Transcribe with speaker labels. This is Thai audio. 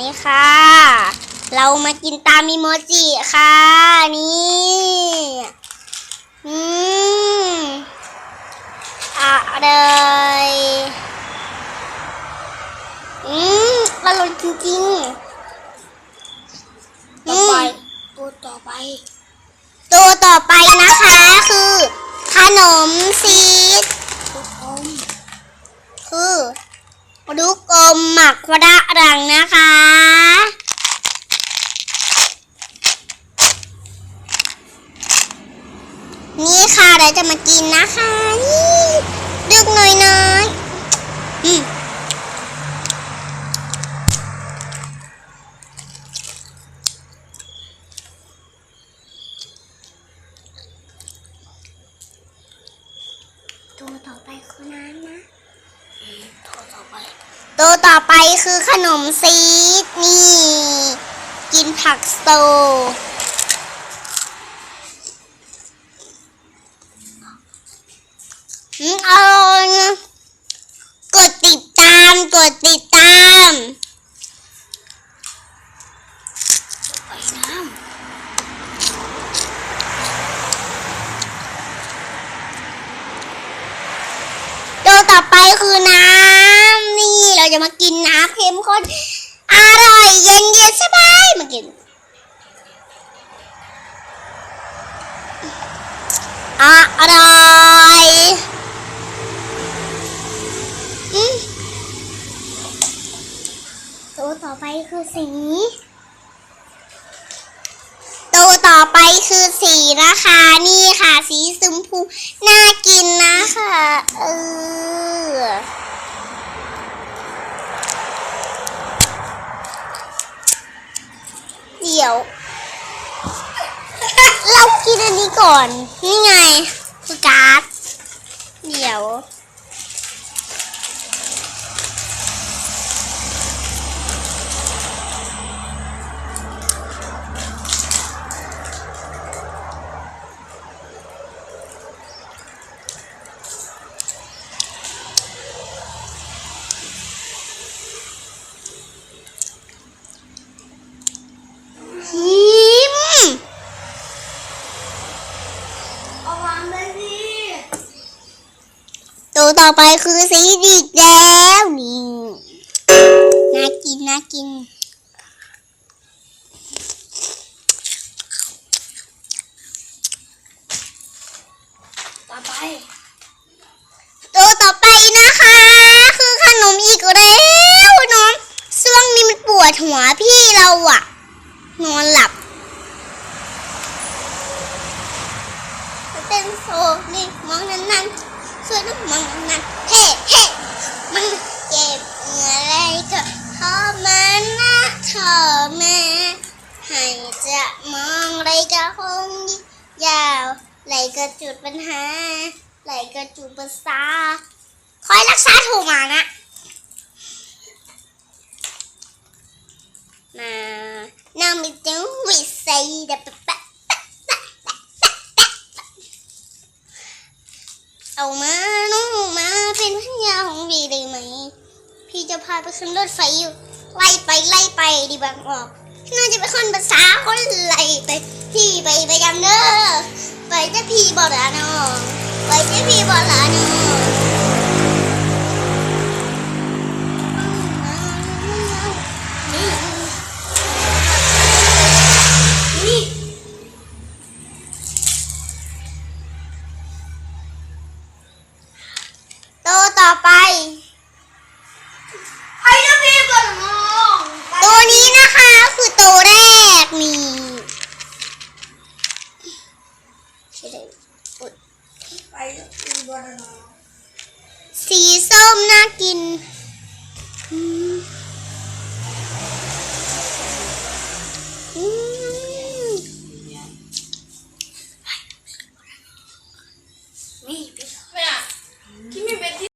Speaker 1: นี่ค่ะ เรามากินตามิโมจิค่ะ นี่อืมอะไรอืมอร่อยจริงๆ
Speaker 2: ต่อไปตัวต่อไป
Speaker 1: ตัวต่อไปนะคะ คือ ขนมซีดคือลูก มหมักฝรั่งนะคะ นี่ค่ะเราจะมากินนะคะ นี่ดึกหน่อยน้อยๆอืมตัวต่อไปคือน้ำนะ
Speaker 2: ตัวต่อไป
Speaker 1: ตัวต่อไปคือขนมซีดนี่ กินผักโซอืมอร่อยนะกดติดตาม กดติดตาม
Speaker 2: ไปน้
Speaker 1: ตัวต่อไปคือน้ำนี่เรา จะมากินน้ำเข้มข้นอร่อยเย็นเย็นๆสบายมากินอะอร่อยอืมตัวต่อไปคือสีตัวต่อไปคือสีนะคะ นี่ค่ะ สีชมพูน่ากินนะคะเออเดี๋ยว เรา กินอันนี้ก่อน นี่ไงคือการ์ทเดี๋ยว หิมำ
Speaker 2: เอาวางเลยสิ
Speaker 1: ตั วต่อไปคือสีดีกแล้วนี่น่ากินน่ากิน
Speaker 2: ต่อไป
Speaker 1: ตัวต่อไปนะคะ คือขนมอีกแล้วน้องช่วงนี้มันปวดหัวพี่เราอะนอนหลับมันเป็นโซนี่มองนั่นนั่น ช่วยน้องมองนั่นนั่นเฮ้เฮ้มันเจ็บอะไรก็ขอมันนะเธอแม่ให้จะมองอะไรก็คงยาวไหลก็จุดปัญหาไหลก็จุดประสาคอยรักษาถูกมานะมาน้ำมิจึงวิเศษแบบแปะแปะแปะแปะแปะแปะเอามาน้องมาเป็นพันยาของพี่ได้ไหม พี่จะพาไปขึ้นรถไฟอยู่ไล่ไปไล่ไปดีบางออกน่าจะเป็นคนภาษาคนไล่ไปพี่ไปไปจำเด้อไปจะพี่บอกลาน้องไปจะพี่บอกละน้องนี่
Speaker 2: นี่
Speaker 1: ตัวต่อไป
Speaker 2: ไอ้เจ้าพี่ก่อนมอง
Speaker 1: ตัวนี้นะคะคือตัวแรกนี่ใช่เลยอุ๊ย
Speaker 2: ไอ้เจ้าพี่ก่อนมอง
Speaker 1: สีส้มน่ากินอืมอืม